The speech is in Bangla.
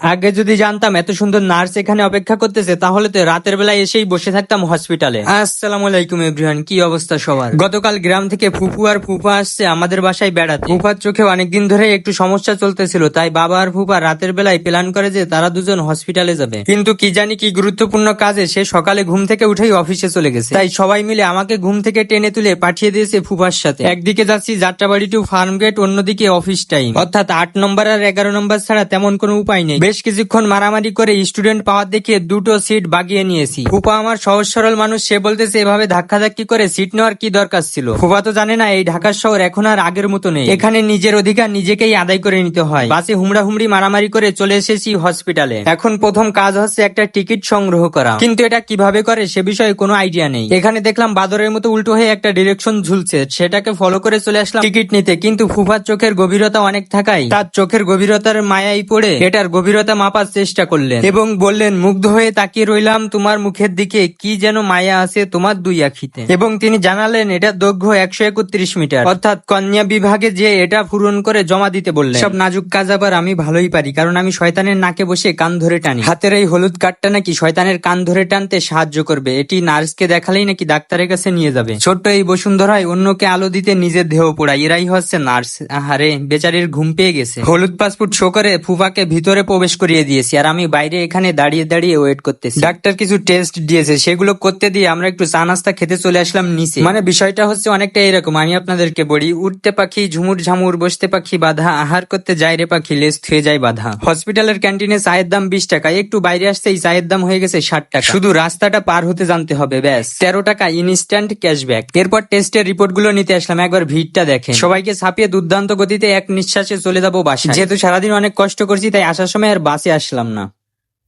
আগে যদি জানতাম এত সুন্দর নার্স এখানে অপেক্ষা করতেছে তাহলে তো রাতের বেলায় এসেই বসে থাকতাম হসপিটালে আসসালামু আলাইকুম এভরিওয়ান কি অবস্থা সবার? গতকাল গ্রাম থেকে ফুফু আর ফুফা আসছে আমাদের বাসায় বেড়াতে। ফুফার চোখে অনেকদিন ধরে একটু সমস্যা চলতেছিল তাই বাবা আর ফুফা রাতের বেলায় প্ল্যান করে যে তারা দুজন হসপিটালে যাবে। কিন্তু কি জানি কি গুরুত্বপূর্ণ কাজে সে সকালে ঘুম থেকে উঠেই অফিসে চলে গেছে। তাই সবাই মিলে আমাকে ঘুম থেকে টেনে তুলে পাঠিয়ে দিয়েছে ফুফার সাথে। একদিকে যাচ্ছি যাত্রাবাড়ি টু ফার্ম গেট অন্যদিকে অফিস টাইম অর্থাৎ আট নম্বর আর এগারো নম্বর ছাড়া তেমন কোনো উপায় নেই। বেশ কিছুক্ষণ মারামারি করে স্টুডেন্ট পাওয়ার দেখিয়ে দুটো সিট বাগিয়ে নিয়েছি। ফুপা আমার সহজ সরল মানুষ, সে বলতেছে, এভাবে ধাক্কাধাক্কি করে সিট নেওয়ার কি দরকার ছিল? ফুপা তো জানে না, এই ঢাকার শহর এখন আর আগের মতো নেই। এখানে নিজের অধিকার নিজেকেই আদায় করে নিতে হয়। বাসে হুমড়া হুমড়ি মারামারি করে চলে এসেছি হসপিটালে। এখন প্রথম কাজ হচ্ছে একটা টিকিট সংগ্রহ করা। কিন্তু এটা কীভাবে করে সে বিষয়ে কোনো আইডিয়া নেই। এখানে দেখলাম বাদরের মতো উল্টো হয়ে একটা ডিরেকশন ঝুলছে। সেটাকে ফলো করে চলে আসলাম টিকিট নিতে। কিন্তু ফুফার চোখের গভীরতা অনেক থাকায় তার চোখের গভীরতার মায়াই পড়ে। এটার গভীরতা মাপার চেষ্টা করলেন। এবং বললেন মুগ্ধ হয়ে তাকিয়ে রইলাম তোমার মুখের দিকে কি যেন মায়া আছে তোমার দুই আখিতে। এবং তিনি জানালেন এটা দৈর্ঘ্য একশো একত্রিশ মিটার। অর্থাৎ কন্যা বিভাগে যে এটা পূরণ করে জমা দিতে বললেন। সব নাজুক কাজ আবার আমি ভালোই পারি কারণ আমি শয়তানের নাকে বসে কান ধরে টানি। হাতের এই হলুদ কাঠটা নাকি শয়তানের কান ধরে টানতে সাহায্য করবে এটি নার্সকে দেখালেই নাকি ডাক্তারের কাছে নিয়ে যাবে। ছোট্ট এই বসুন্ধরায় অন্যকে আলো দিতে নিজের দেহ পোড়ায়। এরাই হচ্ছে নার্স। আহারে বেচারির ঘুম পেয়ে গেছে। হলুদ পাসপোর্ট শো করে ফুফাকে ভিতরে প্রবেশ করিয়ে দিয়েছি আর আমি বাইরে এখানে দাঁড়িয়ে দাঁড়িয়ে ওয়েট করতেছি। ডাক্তার কিছু টেস্ট দিয়েছে সেগুলো করতে দিয়ে আমরা একটু চা নাস্তা খেতে চলে আসলাম নিচে। মানে বিষয়টা হচ্ছে অনেকটা এরকম আমি আপনাদেরকে বলি উঠতে পাখি ঝুমুর ঝামুর বসতে পাখি বাধা আহার করতে যায় রে পাখি লেস থুয়ে যায় বাধা। হসপিটালের ক্যান্টিনে চায়ের দাম বিশ টাকা একটু বাইরে আসতেই চায়ের দাম হয়ে গেছে ষাট টাকা। শুধু রাস্তাটা পার হতে জানতে হবে ব্যাস। তেরো টাকা ইনস্ট্যান্ট ক্যাশব্যাক এরপর টেস্টের রিপোর্টগুলো নিতে আসলাম একবার ভিড়টা দেখেন। সবাইকে ছাপিয়ে দুর্দান্ত গতিতে এক নিঃশ্বাসে চলে যাব বাসা যেহেতু সারাদিন অনেক কষ্ট করছি তাই আসার সময় বাসে আসলাম না।